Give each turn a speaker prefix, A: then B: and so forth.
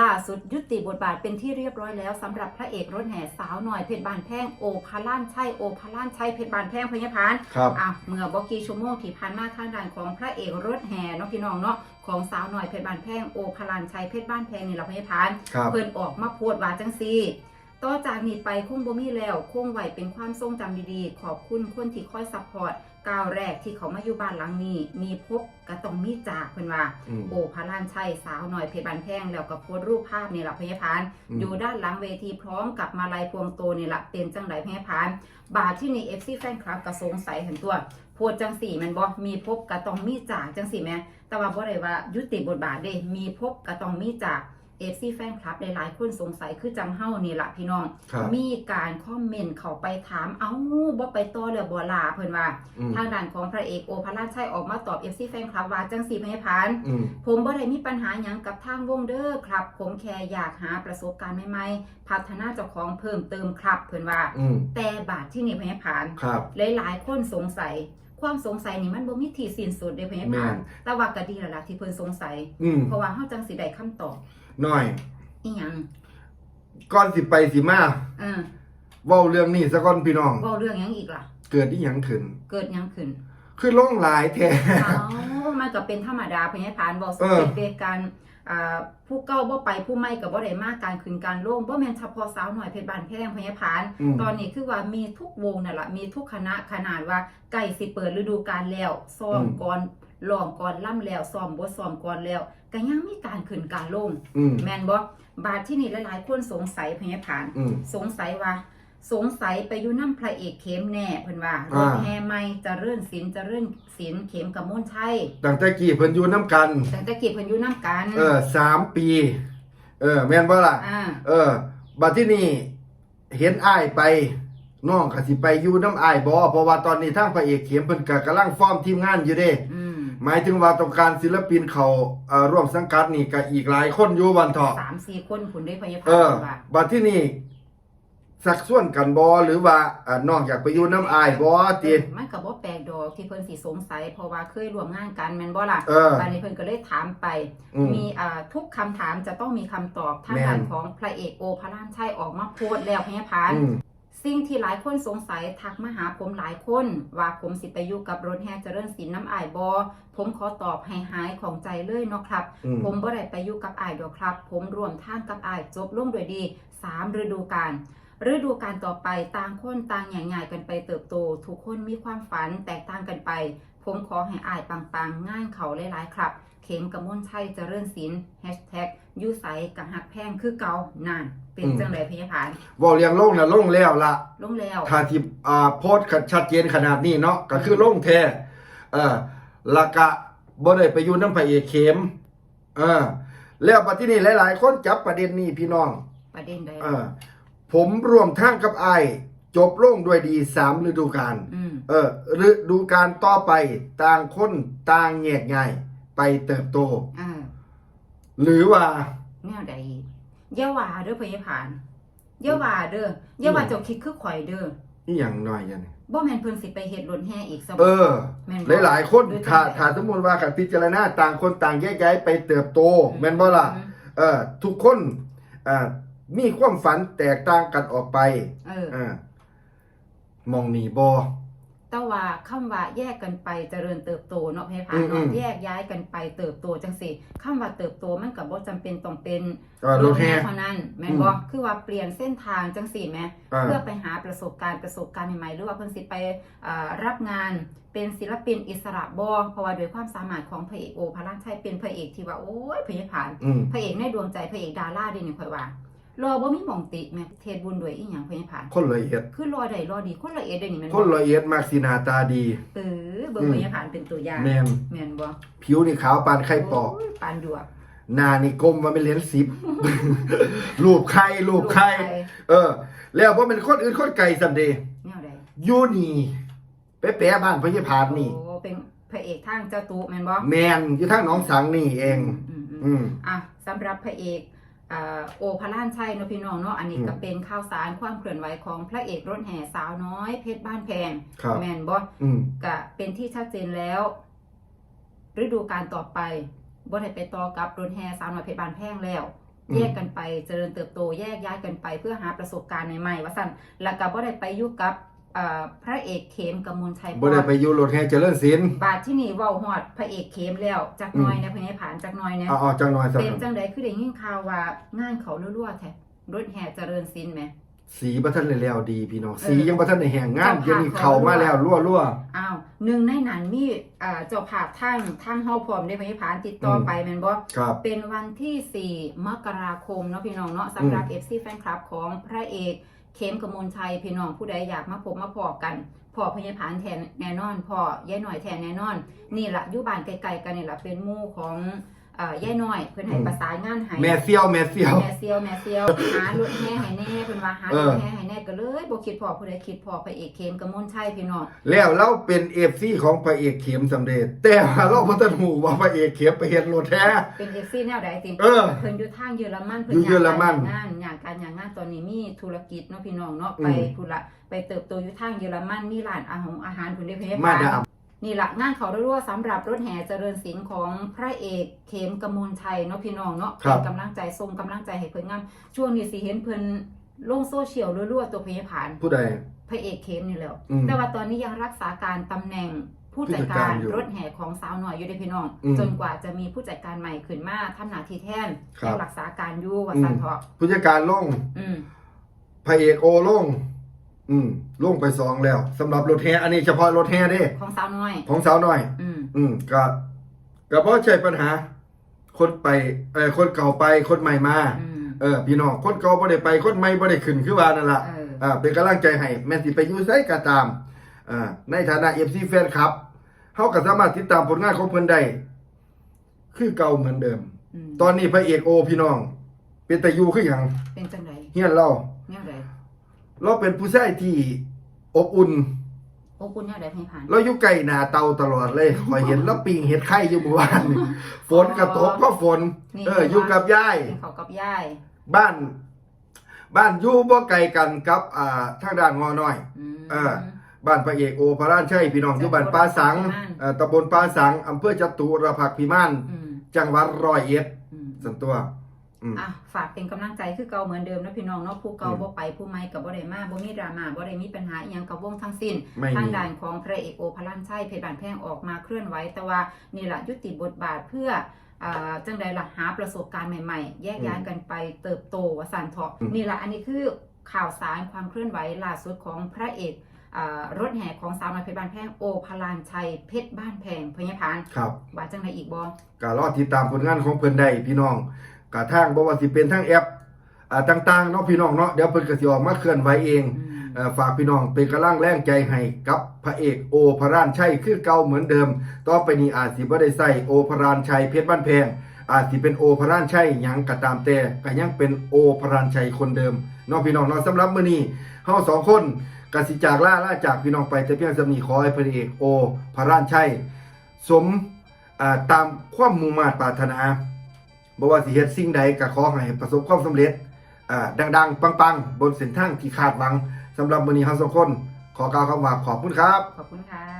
A: ล่าสุดยุติบทบาทเป็นที่เรียบร้อยแล้วสำหรับพระเอกรถแห่สาวหน่อยเพชรบานแพงโอพาล่านชัยโอพาล่านชัยเพชรบานแพงพญพาน
B: ครับ
A: อะเมื่อบอกกี่ชั่วโมงที่ผ่านมาทางด้านของพระเอกรถแห่เนาะพี่น้องเนาะของสาวหน่อยเพชรบานแพงโอพาลานชัยเพชรบ้านแพงนี่เราพญพาน
B: ครับ
A: เพิ่นออกมาโพดว่าจังซี่ ต่อจากนี้ไปคงบ่มีแล้วคงไหวเป็นความทรงจำดีๆ ขอบคุณคนที่คอยซัพพอร์ตก้าวแรกที่เขามาอยู่บ้านหลังนี้ มีพบก็ต้องมีจากเพิ่นว่า
B: อืม
A: โอพาลานชัยสาวหน่อยเพชรบานแพงแล้วก็โพสต์รูปภาพนี่แหละพญพาน
B: อืม
A: อยู่ด้านหลังเวทีพร้อมกับมาลัยพวงโตนี่แหละเป็นจังไดพญพาน บาทที่นี่เอฟซีแฟนคลับก็สงสัยเห็นตัว โพดจังสี่แมันบ่มีพบก็ต้องมีจากจังสี่แม่แต่ว่าบ่ได้ว่ายุติบทบาทเด้มีพบก็ต้องมีจาก เอฟซีแฟนคลับหลายๆคนสงสัยคือจังเฮานี่ล่ะพี่น้อง
B: ครับ
A: มีการคอมเมนต์เข้าไปถามเอ้าบ่ไปต่อแล้วบ่ลาเพิ่นว่า
B: อืม
A: ทางด้านของพระเอกโอภาราชชัยออกมาตอบ FC แฟนคลับว่าจังสี่แม่พาน
B: อืม
A: ผมบ่ได้มีปัญหาหยังกับทางวงเด้อครับ ผมแค่อยากหาประสบการณ์ใหม่ๆ พัฒนาเจ้าของเพิ่มเติมครับเพิ่นว่า
B: อืม
A: แต่บาทที่นี่พญผาน
B: ครับ
A: หลายๆ คนสงสัย ความสงสัยนี่มันบ่มีที่สิ้นสุดเด้พญผาน
B: แม่น
A: แต่ว่าก็ดีแล้วล่ะที่เพิ่นสงสัย
B: อืม
A: เพราะว่าเฮาจังสิได้คำตอบ
B: หน่อย
A: อีหยัง
B: ก่อนสิไปสิมา
A: เออ
B: เว้าเรื่องนี้ซะก่อนพี่น้อง
A: เว้าเรื่องหยังอีกล่ะ
B: เกิดอีหยังขึ้น
A: เกิดหยังขึ้น
B: คือล่องหลายแท้
A: เอ้ามันก็เป็นธรรมดาพญผานเว้าส
B: เออ
A: เก็ตเดกันอ่า ผู้เก่าบ่ไปผู้ใหม่ก็บ่ได้มาการขึ้นการลงบ่แม่นเฉพาะสาวหน่อยเพชรบานแพงพญผาน
B: อืม
A: ตอนนี้คือว่ามีทุกวงนั่นแหละมีทุกคณะขนาดว่าใกล้สิเปิดฤดูกาลแล้วซ้อม
B: อืม
A: ก่อนร้องก่อนล่ำแล้วซ้อมบทซ้อมก่อนแล้วก็ยังมีการขึ้นการลง
B: อืม
A: แม่นบ่บาดที่นี่หลายๆคนสงสัยพญผาน
B: อืม
A: สงสัยว่า สงสัยไปอยู่น้ำพระเอกเข้มแน่เพิ่นว่าร
B: อ่า
A: ถแห่ใหม่เจะเรื่นศิลป์เจะเรื่นศิลป์เข็มกับมนชัย
B: ตั้งแต่กี้เพิ่นอยู่น้ำกัน
A: แต่ตะกี้เพิ่นอยู่น้ำกัน
B: เออสามปี เออ แม่นบ่ล่ะ
A: อ่า
B: เออ บัดที่นี่เห็นอ้ายไปน้องก็สิไปอยู่น้ำอ้ายบ่เพราะว่าตอนนี้ทางพระเอกเข็มเพิ่นก็กำลังฟอร์มทีมงานอยู่เด้
A: อืม
B: หมายถึงว่าต้องการศิลปินเขาเอ่อร่วมสังกัดนี่ก็อีกหลายคนอยู่วันเถาะ
A: สามสี่คนคุณได้พญผา
B: เออ
A: นว่า
B: บัดที่นี่ สักส่วนกันบ่หรือว่าเอ่อน้องอยากไปอยู่น้ำอ้ายบ่ติ
A: มันก็บ่แปลกดอกที่เพิ่นสิสงสัยเพราะว่าเคยร่วมงานกันแม่นบ่ล่ะ
B: เออ
A: ตอนนี้เพิ่นก็เลยถามไป
B: อืม
A: มีอ่าทุกคำถามจะต้องมีคำตอบทาง
B: แม่น
A: ด้านของพระเอกโอพระรามชัยออกมาโพสต์แล้วพญพาน
B: อืม
A: สิ่งที่หลายคนสงสัยทักมาหาผมหลายคน ว่าผมสิไปอยู่กับรถแห่เจริญศิลป์น้ำอายบอผมขอตอบให้หายของใจเลยเนาะครับ
B: อืม
A: ผมบ่ได้ไปอยู่กับอายดอกครับ ผมรวมทางกับอายจบลงด้วยดีสามฤดูกาล ฤดูกาลต่อไปต่างคนต่างใหญ่ๆกันไปเติบโต ทุกคนมีความฝันแตกต่างกันไป ผมขอให้อายปังๆ ง่ายเขาหลายๆครับ เข็มกระมวลชัยเจริญศิลป์แฮชแท็กยูใสกับหักแพงคือเก่านาน เป็นจังไรพยาผาน
B: เว้าเรียงลงน่ะลงแล้วล่ะ
A: ลงแล้ว
B: ถ้าที่อ่าโพสต์ชัดเจนขนาดนี้เนาะก็คือลงแท้เออแล้วก็บ่ได้ไปอยู่น้ำพระเอกเข็มเออแล้วบัดที่นี่หลาย ๆ คนจับประเด็นนี้พี่น้อง
A: ประเด็นใด
B: เออ ผมร่วมทางกับไอ้ายจบลงด้วยดีสามฤดูกาล
A: อืม
B: เออฤดูกาลต่อไปต่างคนต่างแยกง่าย ไปเติบโต
A: อ่า
B: หรือว่า
A: แนวใดอย่าว่าเด้อพยาผานอย่าว่าเด้ออย่าว่า
B: อืม
A: เจ้าคิดคือข่อยเด้อ
B: อีหยังน้อยยัน
A: บ่แม่นเพิ่นสิไปเฮ็ดรถแห่อีกซะบ่
B: เออ
A: แม่นบ่
B: หลาย ๆ คน
A: หรือจัง
B: ถ้า
A: ใด
B: ถ้าสมมุติว่าการพิจารณาต่างคนต่างแยกย้ายไปเติบโตแม่นบ่ล่ะ
A: อืม
B: เออทุกคนอ่า มีความฝันแตกต่างกันออกไป
A: เออ
B: อ่ามองนี่บ่
A: แต่ว่าคำว่าแยกกันไปเจริญเติบโตเนาะพยาผาน
B: อื
A: เนาะ
B: มๆ
A: แยกย้ายกันไปเติบโตจังซี่คำว่าเติบโตมันก็บ่จำเป็นต้องเป็น
B: เออรถแห่
A: เท่านั้นแม่นบ่คือว่าเปลี่ยนเส้นทางจังซี่แหม
B: อ่า
A: เพื่อไปหาประสบการณ์ประสบการณ์ใหม่ๆหรือว่าเพิ่นสิไปเอ่อรับงานเป็นศิลปินอิสระบ่เพราะว่าด้วยความสามารถของพระเอกโอพระราชชัยเป็นพระเอกที่ว่าโอ้ยพยาผาน
B: อืม
A: พระเอกในดวงใจพระเอกดาราเดินี่ข่อยว่า รอบ่มีหม่องติแม่เทศบุญด้วยอีหยังพยาผาน
B: คนละเอียด
A: คือรอได้รอดีคนละเอียดเด้นี่แม่น
B: คนละเอียดมากสิหนาตาดี
A: เออเบิ่ง
B: อืม
A: พยาผานเป็นตัวอย่าง
B: แม่น
A: แม่นบ่
B: ผิวนี่ขาวปานไข่ปอก
A: โยปานดวก
B: หน้านี่กลมว่าเป็นเหรียญสิบ รูปไข่รูปไข่
A: ลูก
B: เออ แล้วบ่เป็นคนอื่นคนไกลสันเดย์
A: แนวใด
B: อยู่นี่ไปแปะบ้านพญาพานนี่
A: โอ้เป็นพระเอกทางเจ้าตูแม่นบ่
B: แมนอยู่ทางหนองสังนี่เอง
A: อืมๆ
B: อืม
A: อะสำหรับพระเอกอ่า โอพระล้านชัยเนาะพี่น้องเนาะอันนี้
B: อืม
A: ก็เป็นข่าวสารความเคลื่อนไหวของพระเอกรถแห่สาวน้อยเพชรบ้านแพง
B: ครับ
A: แมนบ่
B: อืม
A: ก็เป็นที่ชัดเจนแล้ว ฤดูการต่อไปบ่ได้ไปต่อกับรถแห่สาวน้อยเพชรบ้านแพงแล้ว
B: อืม
A: แยกกันไปเจริญเติบโตแยกย้ายกันไปเพื่อหาประสบการณ์ใหม่ๆว่าสั่นแล้วก็บ่ได้ไปอยู่กับ เอ่อพระเอกเขมกมลชัย
B: บ่ได้ไปอยู่รถแห่เจริญศิลป์
A: บาทที่นี่เว้าฮอดพระเอกเขมแล้วจักหน่อยนะเพิ่นให้ผ่านจักหน่อยนะ
B: เอาเอาจังหน่อยสัก
A: เป็นจังไดคือได้ยินข่าวว่างานเขารั่วๆแท้รถแห่เจริญศิลป์แหม
B: สีบ่ทันได้แล้วดีพี่น้อง
A: เออ
B: สียังบ่ทันได้แห้งงาน
A: เจ้า
B: เดี๋ยวนี้
A: ภาพ
B: เข้ามาแล้วรั่ว
A: อ้าวหนึ่งในนั้นมีเอ่อเจ้าภาพทางทางเฮาพร้อมได้เพิ่นให้ผ่านติดต่ออ
B: ม
A: ไปแม่นบ่
B: ๆครับ
A: เป็นวันที่4มกราคมเนาะพี่น้องเนาะสำหรับ FC แฟนคลับของพระเอก เข้มกมลชัยพี่น้องผู้ใดอยากมาพบมาพอกันพอพญาผานแทนแน่นอนพอยายหน่อยแทนแน่นอน นี่แหละยุบานไกลๆกันนี่แหละเป็นมู่ของ เอ่อยายหน่อยเพิ่นให้
B: อืม
A: ประสานงานให้
B: แม่เซี่ยวแม่เซี่ยว
A: แม่เซียวแม่เซียวหารถแห่ให้แน่เพิ่นว่าหา
B: เอ
A: ร
B: อ
A: ถแห่ให้แน่ก็เลยบ่คิดพอผู้ใดคิดพอพระเอกเข็มกมลชัยพี่น้อง
B: แล้วเราเป็น FC ของพระเอกเข็มสำเร็จ แต่ว่าเราบ่ทันฮู้ว่าพระเอกเข็มไปเฮ็ดรถแท้
A: เป็น FC แนวใดติ
B: เออ
A: เพิ่นอยู่ทางเยอรมันเพิ่
B: อยู่เยอรมัน
A: อยากการงานอยากการอย่างงานตอนนี้มีธุรกิจเนาะพี่น้องเนาะ
B: อืม
A: ไปพุ่นละไปเติบโตอยู่ทางเยอรมันมีร้านอาหารอาหารเพิ่นได้เพิ่นให้
B: มา
A: ทาน
B: ดาม
A: นี่ละงานเขารั่วๆสำหรับรถแห่เจริญศิลป์ของพระเอกเขมกมลชัยเนาะพี่น้องเนาะ
B: ครับ
A: เป็นกำลังใจส่งกำลังใจให้เพิ่นงามช่วงนี้สิเห็นเพิ่นลงโซเชียลรั่วๆตัวพยาผาน
B: ผู้ใด
A: พระเอกเขมนี่แหล้ว
B: อืม
A: แต่ว่าตอนนี้ยังรักษาการตำแหน่งผู้จัด
B: ผู้จัด
A: กา
B: การรอยู่
A: รถแห่ของสาวหน่อยอยู่ในพี่น้อง
B: อืม
A: จนกว่าจะมีผู้จัดการใหม่ขึ้นมาทำหน้าที่แทน
B: ครับ
A: ยังรักษาการอยู่ว่าสันเถาะ
B: ผู้จัดการลง
A: อืม
B: พระเอกโอลง อืมลงไปสองแล้วสำหรับรถแห่อันนี้เฉพาะรถแห่เด้
A: ของสาวน้อย
B: ของสาวน้อย
A: อืม
B: อืมก็ก็บ่ใช่ปัญหา คนไปเอ่อคนเก่าไปคนใหม่มา
A: อืม
B: เออพี่น้องคนเก่าบ่ได้ไปคนใหม่บ่ได้ขึ้นคือว่านั่นล่ะ
A: เออ
B: อ่าเป็นกำลังใจให้แม้สิไปอยู่ไสก็ตามอ่าในฐานะ FC แฟนคลับเฮาก็สามารถติดตามผลงานของเพิ่นได้คือเก่าเหมือนเดิม
A: อืม
B: ตอนนี้พระเอกโอพี่น้อง เป็นตาอยู่คือหยัง
A: เป็นจังได
B: เฮียนเรา
A: แนวใด
B: เราเป็นผู้ชายที่อบอุ่น
A: โอ้คุณแนวใดให้ผ่าน
B: เราอยู่ใกล้หน้าเตาตลอดเลยคอยเห็นแล้วปิงเห็ดไข่อยู่เมื่อวานนี่ฝนกระตกก็ฝน
A: นี่
B: เอออยู่กับยาย
A: เป็นเขากับยาย
B: บ้าน บ้านอยู่บ่ไกลกันกับ อ่าทางด้านงอน้อย
A: อืม
B: เออ บ้านพระเอกโอพระราชชัยพี่น้องอยู่บ้านปาสังเอ่อตำบลปาสังอำเภอจตุรพักษ์พิมาน
A: อืม
B: จังหวัดร้อยเอ็ด
A: อืม
B: ส่วนตัว อืม
A: อะฝากเป็นกำลังใจคือเก่าเหมือนเดิมนะพี่น้องเนาะผู้เก่า
B: อืม
A: บ่ไปผู้ใหม่กับบ่ได้มาบ่มีดราม่าบ่ได้มีปัญหาอีหยังกับวงทั้งสิ้น
B: ไม่
A: ทาง
B: มี
A: ด้านของพระเอกโอพลันชัยเพชรบานแพงออกมาเคลื่อนไหวแต่ว่านี่แหละยุติบทบาทเพื่ออ่าจังใดล่ะหาประสบการณ์ใหม่ๆ แยกย้ายกันไปเติบโตวสันเถาะ
B: อืม
A: นี่แหละอันนี้คือข่าวสารความเคลื่อนไหวล่าสุดของพระเอกอ่ารถแห่ของสาวน้อยเพชรบานแพงโอพลานชัยเพชรบ้านแพงพญพาน
B: ครับ
A: ว่าจังใดอีกบ่
B: ก็รอติดตามผลงานของเพิ่นได้พี่น้อง กะทางบ่ว่าสิเป็นทางแอปอ่าต่างๆเนาะพี่น้องเนาะเดี๋ยวเพิ่นก็สิออกมาเคลื่อนไหวเอง
A: อืม
B: เอ่อฝากพี่น้องเป็นกำลังแรงใจให้กับพระเอกโอพระรานชัยคือเก่าเหมือนเดิม ต่อไปนี้อาจสิบ่ได้ใส่โอพระรานชัยเพชรบ้านแพงอาจสิเป็นโอพระรานชัยหยังก็ตามแต่ก็ยังเป็นโอพระรานชัยคนเดิมเนาะพี่น้องเนาะสำหรับมื้อนี้เฮาสองคนกสิจากลาลาจากพี่น้องไปแต่เพียงสำนี้ขอให้พระเอกโอพระรานชัยสมอ่าตามความมุ่งมา่ปรารถนา บ่ว่าสิเฮ็ดสิ่งใดก็ขอให้ประสบความสำเร็จอ่าดังๆ ปังๆ บนเส้นทางที่คาดหวังสำหรับมื้อนี้เฮาสองคน ขอกล่าวคำว่าขอบคุณครับ
A: ขอบคุณค่ะ